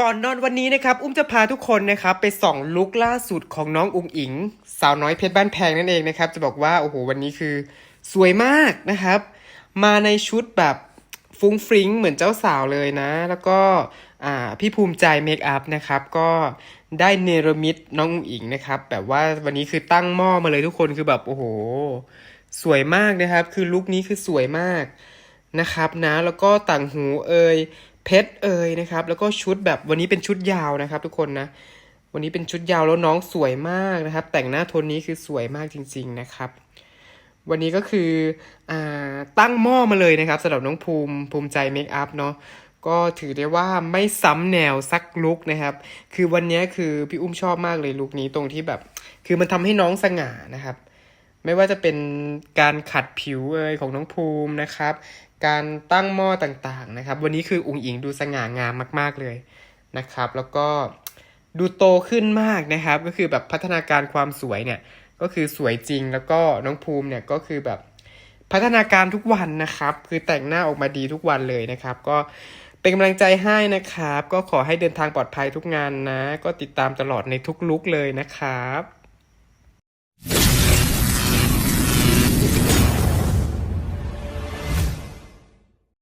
ก่อนนอนวันนี้นะครับอุ้มจะพาทุกคนนะครับไปส่องลุคล่าสุดของน้องอุงอิง สาวน้อยเพชรบ้านแพงนั่นเองนะครับ จะบอกว่าโอ้โหวันนี้คือสวยมากนะครับ มาในชุดแบบฟุ้งฟริ้งเหมือนเจ้าสาวเลยนะ แล้วก็อ่าพี่ภูมิใจเมคอัพนะครับ ก็ได้เนรมิตน้องอุงอิงนะครับ แบบว่าวันนี้คือตั้งหม้อมาเลยทุกคนคือแบบโอ้โห สวยมากนะครับ คือลุคนี้คือสวยมาก นะครับนะแล้วก็ต่างหูเอยเพชรเอยนะครับ แล้วก็ชุดแบบวันนี้เป็นชุดยาวนะครับ ทุกคนนะวันนี้เป็นชุดยาวแล้วน้องสวยมากนะครับ แต่งหน้าโทนนี้คือสวยมากจริง ๆนะครับ วันนี้ก็คืออตั้งหม้อมาเลยนะครับสำหรับน้องภูมิภูมิใจเมคอัพเนาะก็ถือได้ว่าไม่ซ้ำแนวสักลุกนะครับ คือวันนี้คือพี่อุ้มชอบมากเลยลุกนี้ตรงที่แบบ คือมันทำให้น้องสง่านะครับ ไม่ว่าจะเป็นการขัดผิวเอยของน้องภูมินะครับ การตั้งหม้อต่างๆนะครับ วันนี้คืออุ๋งอิงดูสง่างามมาก ๆเลยนะครับ แล้วก็ดูโตขึ้นมากนะครับ ก็คือแบบพัฒนาการความสวยเนี่ยก็คือสวยจริงแล้วก็น้องภูมิเนี่ยก็คือแบบพัฒนาการทุกวันนะครับ คือแต่งหน้าออกมาดีทุกวันเลยนะครับ ก็เป็นกำลังใจให้นะครับ ก็ขอให้เดินทางปลอดภัยทุกงานนะ ก็ติดตามตลอดในทุกลุกเลยนะครับ